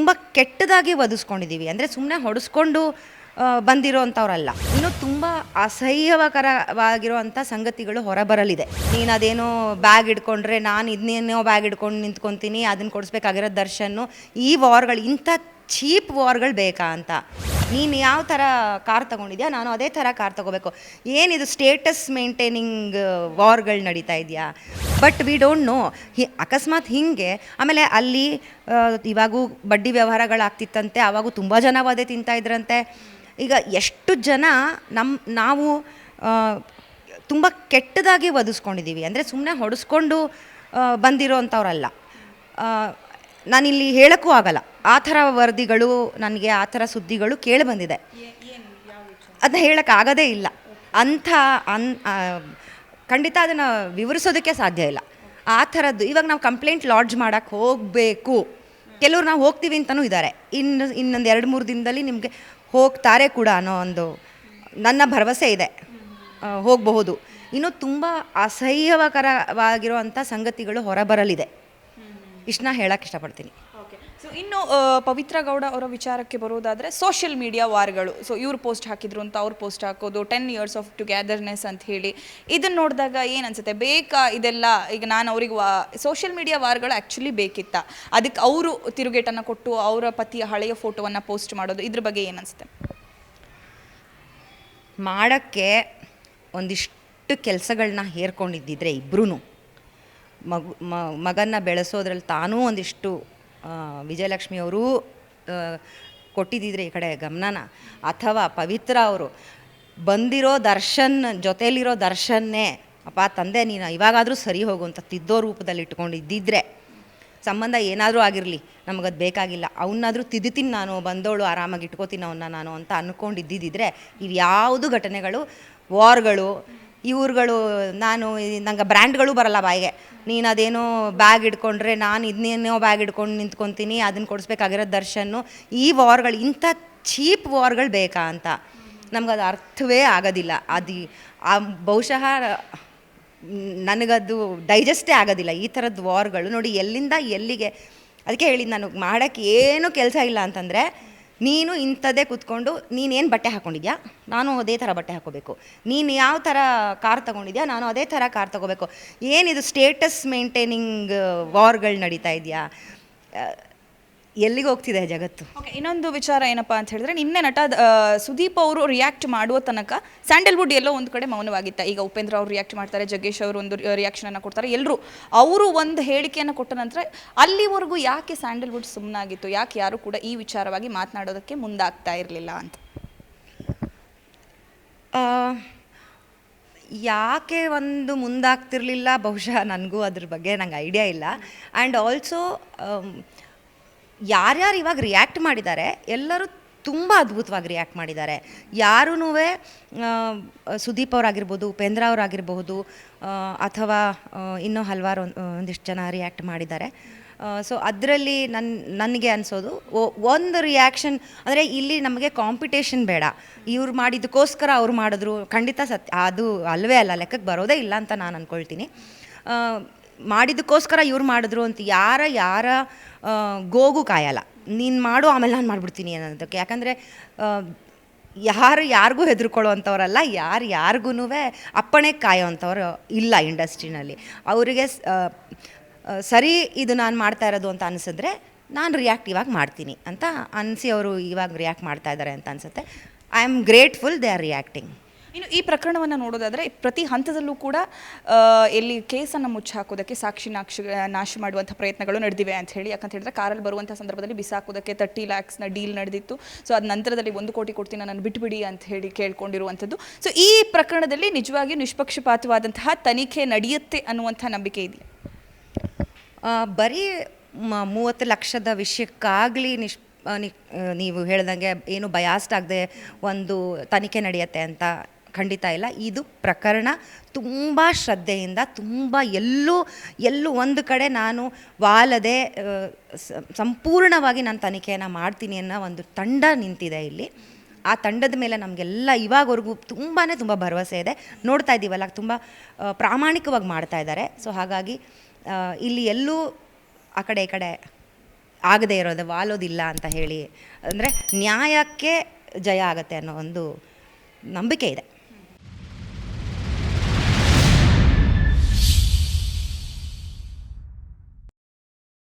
ತುಂಬ ಕೆಟ್ಟದಾಗಿ ಒದಿಸ್ಕೊಂಡಿದ್ದೀವಿ ಅಂದರೆ ಸುಮ್ಮನೆ ಹೊಡೆಸ್ಕೊಂಡು ಬಂದಿರೋ ಬಂದಿರೋವಂಥವ್ರಲ್ಲ ಇನ್ನು ತುಂಬ ಅಸಹ್ಯಕರವಾಗಿರುವಂಥ ಸಂಗತಿಗಳು ಹೊರಬರಲಿದೆ. ನೀನು ಅದೇನೋ ಬ್ಯಾಗ್ ಇಟ್ಕೊಂಡ್ರೆ ನಾನು ಇದನ್ನೇನೋ ಬ್ಯಾಗ್ ಇಟ್ಕೊಂಡು ನಿಂತ್ಕೊತೀನಿ ಅದನ್ನು ಕೊಡಿಸ್ಬೇಕಾಗಿರೋ ದರ್ಶನ್ನು ಈ ವಾರ್ಗಳು ಇಂಥ ಚೀಪ್ ವಾರ್ಗಳು ಬೇಕಾ ಅಂತ. ನೀನು ಯಾವ ಥರ ಕಾರ್ ತೊಗೊಂಡಿದ್ಯಾ? ನಾನು ಅದೇ ಥರ ಕಾರ್ ತೊಗೋಬೇಕು. ಏನಿದು ಸ್ಟೇಟಸ್ ಮೇಂಟೈನಿಂಗ್ ವಾರ್ಗಳು ನಡೀತಾ ಇದೆಯಾ? But we don't know he ಅಕಸ್ಮಾತ್ ಹೀಗೆ ಆಮೇಲೆ ಅಲ್ಲಿ ಇವಾಗೂ ಬಡ್ಡಿ ವ್ಯವಹಾರಗಳಾಗ್ತಿತ್ತಂತೆ ಆವಾಗೂ ತುಂಬ ಜನ ವಧೆ ತಿಂತಾ ಇದ್ರಂತೆ. ಈಗ ಎಷ್ಟು ಜನ ನಮ್ಮ ನಾವು ತುಂಬ ಕೆಟ್ಟದಾಗಿ ಒದಿಸ್ಕೊಂಡಿದ್ದೀವಿ ಅಂದರೆ ಸುಮ್ಮನೆ ಹೊಡೆಸ್ಕೊಂಡು ಬಂದಿರೋ ಬಂದಿರೋವಂಥವ್ರಲ್ಲ ಆ, ನಾನಿಲ್ಲಿ ಹೇಳೋಕ್ಕೂ ಆಗಲ್ಲ. ಆ ಥರ ವರದಿಗಳು ನನಗೆ ಆ ಥರ ಸುದ್ದಿಗಳು ಕೇಳಿ ಬಂದಿದೆ. ಅದನ್ನ ಹೇಳೋಕ್ಕಾಗೋದೇ ಇಲ್ಲ. ಅಂಥ ಅನ್ ಖಂಡಿತ ಅದನ್ನು ವಿವರಿಸೋದಕ್ಕೆ ಸಾಧ್ಯ ಇಲ್ಲ. ಆ ಥರದ್ದು ಇವಾಗ ನಾವು ಕಂಪ್ಲೇಂಟ್ ಲಾಡ್ಜ್ ಮಾಡೋಕ್ಕೆ ಹೋಗಬೇಕು. ಕೆಲವ್ರು ನಾವು ಹೋಗ್ತೀವಿ ಅಂತಲೂ ಇದ್ದಾರೆ ಇನ್ನು ಇನ್ನೊಂದು ಎರಡು ಮೂರು ದಿನದಲ್ಲಿ ನಿಮಗೆ ಹೋಗ್ತಾರೆ ಕೂಡ ಅನ್ನೋ ಒಂದು ನನ್ನ ಭರವಸೆ ಇದೆ. ಹೋಗಬಹುದು. ಇನ್ನು ತುಂಬ ಅಸಹ್ಯಕರವಾಗಿರುವಂಥ ಸಂಗತಿಗಳು ಹೊರಬರಲಿದೆ. ಇಷ್ಟನ್ನ ಹೇಳಕ್ಕೆ ಇಷ್ಟಪಡ್ತೀನಿ. ಸೊ ಇನ್ನು ಪವಿತ್ರ ಗೌಡ ಅವರ ವಿಚಾರಕ್ಕೆ ಬರೋದಾದ್ರೆ ಸೋಷಿಯಲ್ ಮೀಡಿಯಾ ವಾರ್ಗಳು. ಸೊ ಇವ್ರು ಪೋಸ್ಟ್ ಹಾಕಿದ್ರು ಅಂತ ಅವ್ರು ಪೋಸ್ಟ್ ಹಾಕೋದು ಟೆನ್ ಇಯರ್ಸ್ ಆಫ್ ಟುಗೆದರ್ನೆಸ್ ಅಂತ ಹೇಳಿ. ಇದನ್ನ ನೋಡಿದಾಗ ಏನು ಅನ್ಸುತ್ತೆ? ಬೇಕಾ ಇದೆಲ್ಲ? ಈಗ ನಾನು ಅವ್ರಿಗೆ ವಾ ಸೋಷಿಯಲ್ ಮೀಡಿಯಾ ವಾರ್ಗಳು ಆ್ಯಕ್ಚುಲಿ ಬೇಕಿತ್ತ? ಅದಕ್ಕೆ ಅವರು ತಿರುಗೇಟನ್ನು ಕೊಟ್ಟು ಅವರ ಪತಿಯ ಹಳೆಯ ಫೋಟೋವನ್ನು ಪೋಸ್ಟ್ ಮಾಡೋದು ಇದ್ರ ಬಗ್ಗೆ ಏನು ಅನಿಸುತ್ತೆ? ಮಾಡೋಕ್ಕೆ ಒಂದಿಷ್ಟು ಕೆಲಸಗಳನ್ನ ಹೇರ್ಕೊಂಡಿದ್ದಿದ್ರೆ ಇಬ್ಬರೂ ಮಗು ಮಗನ್ನ ಬೆಳೆಸೋದ್ರಲ್ಲಿ ತಾನೂ ಒಂದಿಷ್ಟು ವಿಜಯಲಕ್ಷ್ಮಿಯವರೂ ಕೊಟ್ಟಿದ್ದಿದ್ರೆ ಈ ಕಡೆ ಗಮನನ. ಅಥವಾ ಪವಿತ್ರ ಅವರು, ಬಂದಿರೋ ದರ್ಶನ್, ಜೊತೆಲಿರೋ ದರ್ಶನ್ನೇ, ಅಪ್ಪ, ತಂದೆ, ನೀನು ಇವಾಗಾದರೂ ಸರಿ ಹೋಗು ಅಂತ ತಿದ್ದೋ ರೂಪದಲ್ಲಿ ಇಟ್ಕೊಂಡಿದ್ದಿದ್ರೆ, ಸಂಬಂಧ ಏನಾದರೂ ಆಗಿರಲಿ, ನಮಗದು ಬೇಕಾಗಿಲ್ಲ. ಅವನ್ನಾದರೂ ತಿದ್ದುತ್ತೀನಿ ನಾನು ಬಂದವಳು ಆರಾಮಾಗಿ ಇಟ್ಕೋತೀನಿ ಅವನ್ನ ನಾನು ಅಂತ ಅಂದ್ಕೊಂಡಿದ್ದಿದ್ದರೆ ಇವು ಯಾವುದು ಘಟನೆಗಳು, ವಾರ್ಗಳು ಇವ್ರುಗಳು, ನಾನು ನಂಗೆ ಬ್ರ್ಯಾಂಡ್ಗಳು ಬರಲ್ಲ ಬಾಯಿಗೆ. ನೀನು ಅದೇನೋ ಬ್ಯಾಗ್ ಇಟ್ಕೊಂಡ್ರೆ ನಾನು ಇದನ್ನೇನೋ ಬ್ಯಾಗ್ ಇಟ್ಕೊಂಡು ನಿಂತ್ಕೊತೀನಿ ಅದನ್ನು ಕೊಡಿಸ್ಬೇಕಾಗಿರೋ ದರ್ಶನ್ನು. ಈ ವಾರ್ಗಳು, ಇಂಥ ಚೀಪ್ ವಾರ್ಗಳು ಬೇಕಾ ಅಂತ. ನಮಗದು ಅರ್ಥವೇ ಆಗೋದಿಲ್ಲ. ಅದು ಆ ಬಹುಶಃ ನನಗದು ಡೈಜೆಸ್ಟೇ ಆಗೋದಿಲ್ಲ ಈ ಥರದ ವಾರ್ಗಳು. ನೋಡಿ ಎಲ್ಲಿಂದ ಎಲ್ಲಿಗೆ, ಅದಕ್ಕೆ ಹೇಳಿದ್ದು ನಾನು, ಮಾಡೋಕ್ಕೆ ಏನೂ ಕೆಲಸ ಇಲ್ಲ ಅಂತಂದರೆ ನೀನು ಇಂಥದ್ದೇ ಕೂತ್ಕೊಂಡು ನೀನೇನು ಬಟ್ಟೆ ಹಾಕ್ಕೊಂಡಿದ್ಯಾ ನಾನು ಅದೇ ಥರ ಬಟ್ಟೆ ಹಾಕೋಬೇಕು ನೀನು ಯಾವ ಥರ ಕಾರ್ ತೊಗೊಂಡಿದ್ಯಾ? ನಾನು ಅದೇ ಥರ ಕಾರ್ ತೊಗೋಬೇಕು. ಏನಿದು ಸ್ಟೇಟಸ್ ಮೇಂಟೈನಿಂಗ್ ವಾರ್ಗಳು ನಡೀತಾ ಇದೆಯಾ? ಎಲ್ಲಿಗೆ ಹೋಗ್ತಿದೆ ಜಗತ್ತು? ಓಕೆ ಇನ್ನೊಂದು ವಿಚಾರ ಏನಪ್ಪಾ ಅಂತ ಹೇಳಿದ್ರೆ ನಿನ್ನೆ ನಟ ಆ, ಸುದೀಪ್ ಅವರು ರಿಯಾಕ್ಟ್ ಮಾಡುವ ತನಕ ಸ್ಯಾಂಡಲ್ವುಡ್ ಎಲ್ಲೋ ಒಂದು ಕಡೆ ಮೌನವಾಗಿತ್ತ. ಈಗ ಉಪೇಂದ್ರ ಅವರು ರಿಯಾಕ್ಟ್ ಮಾಡ್ತಾರೆ ಜಗ್ಗೇಶ್ ಅವರು ಒಂದು ರಿಯಾಕ್ಷನ್ ಅನ್ನ ಕೊಡ್ತಾರೆ. ಎಲ್ಲರೂ ಅವರು ಒಂದು ಹೇಳಿಕೆಯನ್ನು ಕೊಟ್ಟ ನಂತರ ಅಲ್ಲಿವರೆಗೂ ಯಾಕೆ ಸ್ಯಾಂಡಲ್ವುಡ್ ಸುಮ್ಮನಾಗಿತ್ತು ಯಾಕೆ ಯಾರು ಕೂಡ ಈ ವಿಚಾರವಾಗಿ ಮಾತನಾಡೋದಕ್ಕೆ ಮುಂದಾಗ್ತಾ ಇರಲಿಲ್ಲ ಅಂತ? ಆ, ಯಾಕೆ ಒಂದು ಮುಂದಾಗ್ತಿರ್ಲಿಲ್ಲ? ಬಹುಶಃ ನನಗೂ ಅದ್ರ ಬಗ್ಗೆ ನಂಗೆ ಐಡಿಯಾ ಇಲ್ಲ. ಆ್ಯಂಡ್ ಆಲ್ಸೋ ಯಾರ್ಯಾರು ಇವಾಗ ರಿಯಾಕ್ಟ್ ಮಾಡಿದ್ದಾರೆ, ಎಲ್ಲರೂ ತುಂಬ ಅದ್ಭುತವಾಗಿ ರಿಯಾಕ್ಟ್ ಮಾಡಿದ್ದಾರೆ. ಯಾರೂ ಸುದೀಪ್ ಅವರಾಗಿರ್ಬೋದು, ಉಪೇಂದ್ರ ಅವರಾಗಿರಬಹುದು ಅಥವಾ ಇನ್ನೂ ಹಲವಾರು ಒಂದ್- ಒಂದಿಷ್ಟು ಜನ ರಿಯಾಕ್ಟ್ ಮಾಡಿದ್ದಾರೆ. ಸೊ ಅದರಲ್ಲಿ ನನ್ನ ನನಗೆ ಅನಿಸೋದು ಒಂದು ರಿಯಾಕ್ಷನ್ ಅಂದರೆ ಇಲ್ಲಿ ನಮಗೆ ಕಾಂಪಿಟೇಷನ್ ಬೇಡ. ಇವ್ರು ಮಾಡಿದ್ದಕ್ಕೋಸ್ಕರ ಅವ್ರು ಮಾಡಿದ್ರು, ಖಂಡಿತ ಸತ್ಯ, ಅದು ಅಲ್ವೇ ಅಲ್ಲ ಲೆಕ್ಕಕ್ಕೆ ಬರೋದೇ ಇಲ್ಲ ಅಂತ ನಾನು ಅಂದ್ಕೊಳ್ತೀನಿ ಮಾಡಿದ್ದಕ್ಕೋಸ್ಕರ ಇವ್ರು ಮಾಡಿದ್ರು ಅಂತ ಯಾರ ಯಾರ ಗೋಗು ಕಾಯಲ್ಲ. ನೀನು ಮಾಡು, ಆಮೇಲೆ ನಾನು ಮಾಡಿಬಿಡ್ತೀನಿ ಅನ್ನೋದಕ್ಕೆ. ಯಾಕಂದರೆ ಯಾರು ಯಾರಿಗೂ ಹೆದರ್ಕೊಳ್ಳೋ ಯಾರು ಯಾರಿಗೂ ಅಪ್ಪಣೆ ಕಾಯೋವಂಥವ್ರು ಇಲ್ಲ ಇಂಡಸ್ಟ್ರಿನಲ್ಲಿ. ಅವರಿಗೆ ಸರಿ ಇದು ನಾನು ಮಾಡ್ತಾ ಇರೋದು ಅಂತ ಅನಿಸಿದ್ರೆ ನಾನು ರಿಯಾಕ್ಟ್ ಇವಾಗ ಮಾಡ್ತೀನಿ ಅಂತ ಅನಿಸಿ ಅವರು ಇವಾಗ ರಿಯಾಕ್ಟ್ ಮಾಡ್ತಾ ಇದ್ದಾರೆ ಅಂತ ಅನಿಸುತ್ತೆ. I am grateful they are reacting ಇನ್ನು ಈ ಪ್ರಕರಣವನ್ನು ನೋಡೋದಾದರೆ ಪ್ರತಿ ಹಂತದಲ್ಲೂ ಕೂಡ ಎಲ್ಲಿ ಕೇಸನ್ನು ಮುಚ್ಚಿ ಹಾಕೋದಕ್ಕೆ ಸಾಕ್ಷಿ ನಾಕ್ಷ ನಾಶ ಮಾಡುವಂಥ ಪ್ರಯತ್ನಗಳು ನಡೆದಿವೆ ಅಂತ ಹೇಳಿ. ಯಾಕಂತ ಹೇಳಿದ್ರೆ ಕಾರಲ್ಲಿ ಬರುವಂಥ ಸಂದರ್ಭದಲ್ಲಿ ಬಿಸಾಕೋದಕ್ಕೆ ತರ್ಟಿ ಲ್ಯಾಕ್ಸ್ನ ಡೀಲ್ ನಡೆದಿತ್ತು. ಸೊ ಅದ ನಂತರದಲ್ಲಿ ಒಂದು ಕೋಟಿ ಕೊಡ್ತೀನಿ ನಾನು ಬಿಟ್ಬಿಡಿ ಅಂತ ಹೇಳಿ ಕೇಳ್ಕೊಂಡಿರುವಂಥದ್ದು. ಸೊ ಈ ಪ್ರಕರಣದಲ್ಲಿ ನಿಜವಾಗಿ ನಿಷ್ಪಕ್ಷಪಾತವಾದಂತಹ ತನಿಖೆ ನಡೆಯುತ್ತೆ ಅನ್ನುವಂಥ ನಂಬಿಕೆ ಇದೆಯಾ? ಆ, ಬರೀ ಮೂವತ್ತು ಲಕ್ಷದ ವಿಷಯಕ್ಕಾಗಲಿ ನಿಷ್ ನೀವು ಹೇಳ್ದಂಗೆ ಏನು ಬಯಾಸ್ಡ್ ಆಗದೆ ಒಂದು ತನಿಖೆ ನಡೆಯುತ್ತೆ ಅಂತ ಖಂಡಿತ ಇಲ್ಲ. ಇದು ಪ್ರಕರಣ ತುಂಬ ಶ್ರದ್ಧೆಯಿಂದ ತುಂಬ ಎಲ್ಲೂ ಎಲ್ಲೂ ಒಂದು ಕಡೆ ನಾನು ವಾಲದೆ ಸಂಪೂರ್ಣವಾಗಿ ನಾನು ತನಿಖೆಯನ್ನು ಮಾಡ್ತೀನಿ ಅನ್ನೋ ಒಂದು ತಂಡ ನಿಂತಿದೆ ಇಲ್ಲಿ. ಆ ತಂಡದ ಮೇಲೆ ನಮಗೆಲ್ಲ ಇವಾಗವರೆಗೂ ತುಂಬಾ ತುಂಬ ಭರವಸೆ ಇದೆ. ನೋಡ್ತಾ ಇದ್ದೀವಲ್ಲ, ತುಂಬ ಪ್ರಾಮಾಣಿಕವಾಗಿ ಮಾಡ್ತಾ ಇದ್ದಾರೆ. ಸೊ ಹಾಗಾಗಿ ಇಲ್ಲಿ ಎಲ್ಲೂ ಆ ಕಡೆ ಈ ಕಡೆ ಆಗದೇ ಇರೋದು, ವಾಲೋದಿಲ್ಲ ಅಂತ ಹೇಳಿ. ಅಂದರೆ ನ್ಯಾಯಕ್ಕೆ ಜಯ ಆಗತ್ತೆ ಅನ್ನೋ ಒಂದು ನಂಬಿಕೆ ಇದೆ.